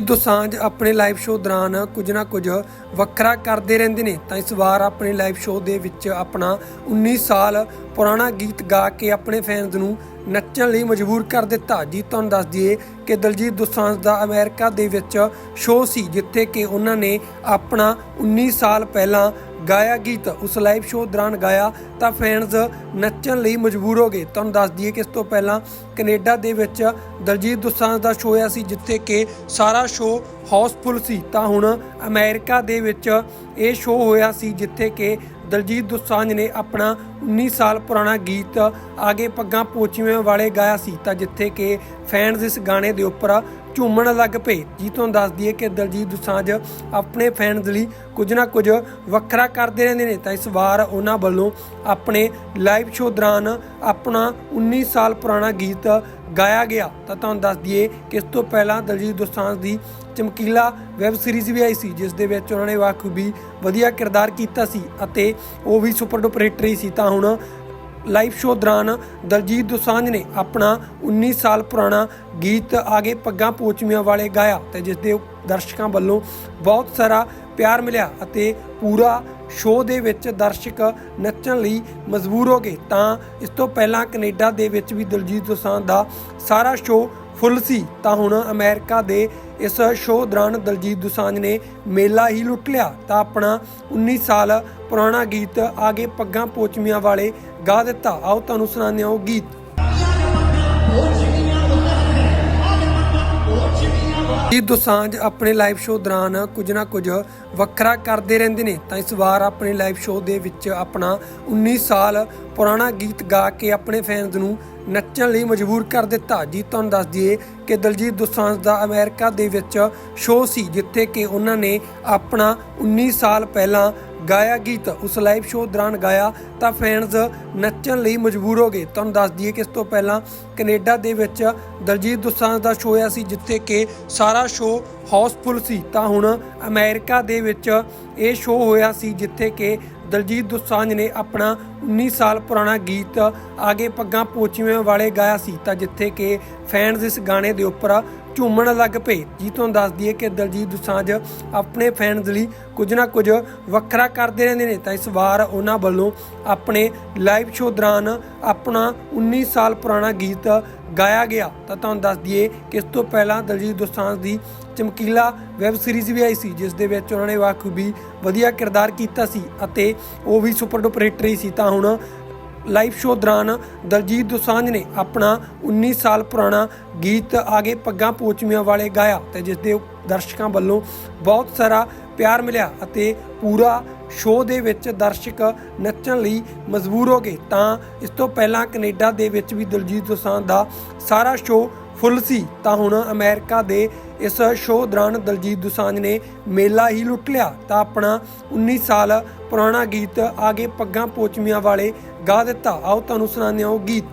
ਦਲਜੀਤ ਦੋਸਾਂਝ ਆਪਣੇ live show ਦੌਰਾਨ ਕੁਝ ਨਾ ਕੁਝ ਵੱਖਰਾ ਕਰਦੇ ਰਹਿੰਦੇ ਨੇ। ਤਾਂ ਇਸ ਵਾਰ ਆਪਣੇ ਲਾਈਵ ਸ਼ੋਅ ਦੇ ਵਿੱਚ ਆਪਣਾ 19 ਸਾਲ ਪੁਰਾਣਾ ਗੀਤ ਗਾ ਕੇ ਆਪਣੇ ਫੈਨਸ ਨੂੰ ਨੱਚਣ ਲਈ ਮਜਬੂਰ ਕਰ ਦਿੱਤਾ। ਜੀ, ਤੁਹਾਨੂੰ ਦੱਸ ਦਈਏ ਕਿ ਦਲਜੀਤ ਦੋਸਾਂਝ ਦਾ ਅਮਰੀਕਾ ਦੇ ਵਿੱਚ ਸ਼ੋਅ ਸੀ, ਜਿੱਥੇ ਕਿ ਉਹਨਾਂ ਨੇ ਆਪਣਾ 19 ਸਾਲ ਪਹਿਲਾਂ ਗਾਇਆ ਗੀਤ। ਉਸ ਲਾਈਵ ਸ਼ੋਅ ਦੌਰਾਨ ਗਾਇਆ ਤਾਂ ਫੈਨਸ ਨੱਚਣ ਲਈ ਮਜਬੂਰ ਹੋ ਗਏ। ਤੁਹਾਨੂੰ ਦੱਸ ਦਈਏ ਕਿ ਇਸ ਤੋਂ ਪਹਿਲਾਂ ਕੈਨੇਡਾ ਦੇ ਵਿੱਚ ਦਲਜੀਤ ਦੁਸਾਂਝ ਦਾ ਸ਼ੋਅ ਹੋਇਆ ਸੀ, ਜਿੱਥੇ ਕਿ ਸਾਰਾ ਸ਼ੋਅ ਹਾਊਸਫੁੱਲ ਸੀ। ਤਾਂ ਹੁਣ ਅਮਰੀਕਾ ਦੇ ਵਿੱਚ ਇਹ ਸ਼ੋਅ ਹੋਇਆ ਸੀ, ਜਿੱਥੇ ਕਿ ਦਲਜੀਤ ਦੁਸਾਂਝ ਨੇ ਆਪਣਾ 19 ਸਾਲ ਪੁਰਾਣਾ ਗੀਤ ਆਗੇ ਪੱਗਾਂ ਪੋਚੀਆਂ ਵਾਲੇ ਗਾਇਆ ਸੀ। ਤਾਂ ਜਿੱਥੇ ਕਿ ਫੈਨਸ ਇਸ ਗਾਣੇ ਦੇ ਉੱਪਰ ਝੂਮਣ ਲੱਗ ਪਏ। ਜੀ ਤੁਹਾਨੂੰ ਦੱਸ ਦਈਏ ਕਿ ਦਲਜੀਤ ਦੁਸਾਂਝ ਆਪਣੇ ਫੈਨਸ ਲਈ ਕੁਝ ਨਾ ਕੁਝ ਵੱਖਰਾ ਕਰਦੇ ਰਹਿੰਦੇ ਨੇ। ਤਾਂ ਇਸ ਵਾਰ ਉਹਨਾਂ ਵੱਲੋਂ ਆਪਣੇ ਲਾਈਵ ਸ਼ੋਅ ਦੌਰਾਨ ਆਪਣਾ 19 ਸਾਲ ਪੁਰਾਣਾ ਗੀਤ ਗਾਇਆ ਗਿਆ। ਤਾਂ ਤੁਹਾਨੂੰ ਦੱਸ ਦਈਏ ਕਿ ਇਸ ਤੋਂ ਪਹਿਲਾਂ ਦਲਜੀਤ ਦੋਸਾਂਝ ਦੀ ਚਮਕੀਲਾ ਵੈਬ ਸੀਰੀਜ਼ ਵੀ ਆਈ ਸੀ, ਜਿਸ ਦੇ ਵਿੱਚ ਉਹਨਾਂ ਨੇ ਬਾਖੂਬੀ ਵਧੀਆ ਕਿਰਦਾਰ ਕੀਤਾ ਸੀ ਅਤੇ ਉਹ ਵੀ ਸੁਪਰ ਡੁਪਰ ਹਿੱਟ ਰਹੀ ਸੀ। ਤਾਂ ਹੁਣ ਲਾਈਵ ਸ਼ੋਅ ਦੌਰਾਨ ਦਲਜੀਤ ਦੋਸਾਂਝ ਨੇ ਆਪਣਾ 19 ਸਾਲ ਪੁਰਾਣਾ ਗੀਤ ਆਗੇ ਪੱਗਾਂ ਪੋਚਮੀਆਂ ਵਾਲੇ ਗਾਇਆ ਤੇ ਜਿਸ ਦੇ ਦਰਸ਼ਕਾਂ ਵੱਲੋਂ ਬਹੁਤ ਸਾਰਾ ਪਿਆਰ ਮਿਲਿਆ ਅਤੇ ਪੂਰਾ ਸ਼ੋਅ ਦੇ ਵਿੱਚ ਦਰਸ਼ਕ ਨੱਚਣ ਲਈ ਮਜਬੂਰ ਹੋ ਗਏ। ਤਾਂ ਇਸ ਤੋਂ ਪਹਿਲਾਂ ਕੈਨੇਡਾ ਦੇ ਵਿੱਚ ਵੀ ਦਲਜੀਤ ਦੋਸਾਂਝ ਦਾ ਸਾਰਾ ਸ਼ੋਅ ਫੁੱਲ ਸੀ, ਤਾਂ ਹੁਣ ਅਮਰੀਕਾ ਦੇ ਇਸ ਸ਼ੋਅ ਦੌਰਾਨ ਦਲਜੀਤ ਦੁਸਾਂਝ ਨੇ ਮੇਲਾ ਹੀ ਲੁੱਟ ਲਿਆ। ਤਾਂ ਆਪਣਾ 19 ਸਾਲ ਪੁਰਾਣਾ ਗੀਤ ਆਗੇ ਪੱਗਾਂ ਪੋਚਮੀਆਂ ਵਾਲੇ ਗਾ ਦਿੱਤਾ। ਆਓ ਤੁਹਾਨੂੰ ਸੁਣਾਉਂਦੇ ਹਾਂ ਉਹ ਗੀਤ। ਜੀ ਦੋਸਾਂਝ ਆਪਣੇ ਲਾਈਵ ਸ਼ੋਅ ਦੌਰਾਨ ਕੁਝ ਨਾ ਕੁਝ ਵੱਖਰਾ ਕਰਦੇ ਰਹਿੰਦੇ ਨੇ। ਤਾਂ ਇਸ ਵਾਰ ਆਪਣੇ ਲਾਈਵ ਸ਼ੋਅ ਦੇ ਵਿੱਚ ਆਪਣਾ 19 ਸਾਲ ਪੁਰਾਣਾ ਗੀਤ ਗਾ ਕੇ ਆਪਣੇ ਫੈਨਸ ਨੂੰ ਨੱਚਣ ਲਈ ਮਜਬੂਰ ਕਰ ਦਿੱਤਾ। ਜੀ, ਤੁਹਾਨੂੰ ਦੱਸ ਦਈਏ ਕਿ ਦਲਜੀਤ ਦੋਸਾਂਝ ਦਾ ਅਮਰੀਕਾ ਦੇ ਵਿੱਚ ਸ਼ੋਅ ਸੀ, ਜਿੱਥੇ ਕਿ ਉਹਨਾਂ ਨੇ ਆਪਣਾ 19 ਸਾਲ ਪਹਿਲਾਂ ਗਾਇਆ ਗੀਤ। ਉਸ ਲਾਈਵ ਸ਼ੋਅ ਦੌਰਾਨ ਗਾਇਆ ਤਾਂ ਫੈਨਸ ਨੱਚਣ ਲਈ ਮਜਬੂਰ ਹੋ ਗਏ। ਤੁਹਾਨੂੰ ਦੱਸ ਦਈਏ ਕਿ ਇਸ ਤੋਂ ਪਹਿਲਾਂ ਕੈਨੇਡਾ ਦੇ ਵਿੱਚ ਦਲਜੀਤ ਦੋਸਾਂਝ ਦਾ ਸ਼ੋਅ ਹੋਇਆ ਸੀ, ਜਿੱਥੇ ਕਿ ਸਾਰਾ ਸ਼ੋਅ ਹਾਊਸਫੁੱਲ ਸੀ। ਤਾਂ ਹੁਣ ਅਮਰੀਕਾ ਦੇ ਵਿੱਚ ਇਹ ਸ਼ੋਅ ਹੋਇਆ ਸੀ, ਜਿੱਥੇ ਕਿ ਦਲਜੀਤ ਦੋਸਾਂਝ ਨੇ ਆਪਣਾ 19 ਸਾਲ ਪੁਰਾਣਾ ਗੀਤ ਆਗੇ ਪੱਗਾਂ ਪੋਚੀਆਂ ਵਾਲੇ ਗਾਇਆ ਸੀ ਤਾਂ ਜਿੱਥੇ ਕਿ ਫੈਨਸ ਇਸ ਗਾਣੇ ਦੇ ਉੱਪਰ ਝੂਮਣ ਲੱਗ ਪਏ। ਜੀ ਤੁਹਾਨੂੰ ਦੱਸ ਦਈਏ ਕਿ ਦਲਜੀਤ ਦੋਸਾਂਝ ਆਪਣੇ ਫੈਨਸ ਲਈ ਕੁਝ ਨਾ ਕੁਝ ਵੱਖਰਾ ਕਰਦੇ ਰਹਿੰਦੇ ਨੇ ਤਾਂ ਇਸ ਵਾਰ ਉਹਨਾਂ ਵੱਲੋਂ ਆਪਣੇ ਲਾਈਵ ਸ਼ੋਅ ਦੌਰਾਨ ਆਪਣਾ 19 ਸਾਲ ਪੁਰਾਣਾ ਗੀਤ ਗਾਇਆ ਗਿਆ। ਤਾਂ ਤੁਹਾਨੂੰ ਦੱਸ ਦਈਏ ਕਿ ਇਸ ਤੋਂ ਪਹਿਲਾਂ ਦਲਜੀਤ ਦੋਸਾਂਝ ਦੀ ਚਮਕੀਲਾ ਵੈਬ ਸੀਰੀਜ਼ ਵੀ ਆਈ ਸੀ, ਜਿਸ ਦੇ ਵਿੱਚ ਉਹਨਾਂ ਨੇ ਬਾਖੂਬੀ ਵਧੀਆ ਕਿਰਦਾਰ ਕੀਤਾ ਸੀ ਅਤੇ ਉਹ ਵੀ ਸੁਪਰ ਡੁਪਰ ਹਿੱਟ ਰਹੀ ਸੀ। ਤਾਂ ਹੁਣ ਲਾਈਵ ਸ਼ੋਅ ਦੌਰਾਨ ਦਲਜੀਤ ਦੋਸਾਂਝ ਨੇ ਆਪਣਾ 19 ਸਾਲ ਪੁਰਾਣਾ ਗੀਤ ਆਗੇ ਪੱਗਾਂ ਪੋਚਮੀਆਂ ਵਾਲੇ ਗਾਇਆ ਤੇ ਜਿਸ ਦੇ ਦਰਸ਼ਕਾਂ ਵੱਲੋਂ ਬਹੁਤ ਸਾਰਾ ਪਿਆਰ ਮਿਲਿਆ ਅਤੇ ਪੂਰਾ ਸ਼ੋਅ ਦੇ ਵਿੱਚ ਦਰਸ਼ਕ ਨੱਚਣ ਲਈ ਮਜਬੂਰ ਹੋ ਗਏ। ਤਾਂ ਇਸ ਤੋਂ ਪਹਿਲਾਂ ਕੈਨੇਡਾ ਦੇ ਵਿੱਚ ਵੀ ਦਲਜੀਤ ਦੋਸਾਂਝ ਦਾ ਸਾਰਾ ਸ਼ੋਅ ਫੁੱਲ ਸੀ। ਤਾਂ ਹੁਣ ਅਮਰੀਕਾ ਦੇ ਇਸ ਸ਼ੋਅ ਦੌਰਾਨ ਦਲਜੀਤ ਦੁਸਾਂਝ ਨੇ ਮੇਲਾ ਹੀ ਲੁੱਟ ਲਿਆ ਤਾਂ ਆਪਣਾ 19 ਸਾਲ ਪੁਰਾਣਾ ਗੀਤ ਆਗੇ ਪੱਗਾਂ ਪੋਚਮੀਆਂ ਵਾਲੇ ਗਾ ਦਿੱਤਾ। ਆਓ ਤੁਹਾਨੂੰ ਸੁਣਾਉਂਦੇ ਹਾਂ ਉਹ ਗੀਤ।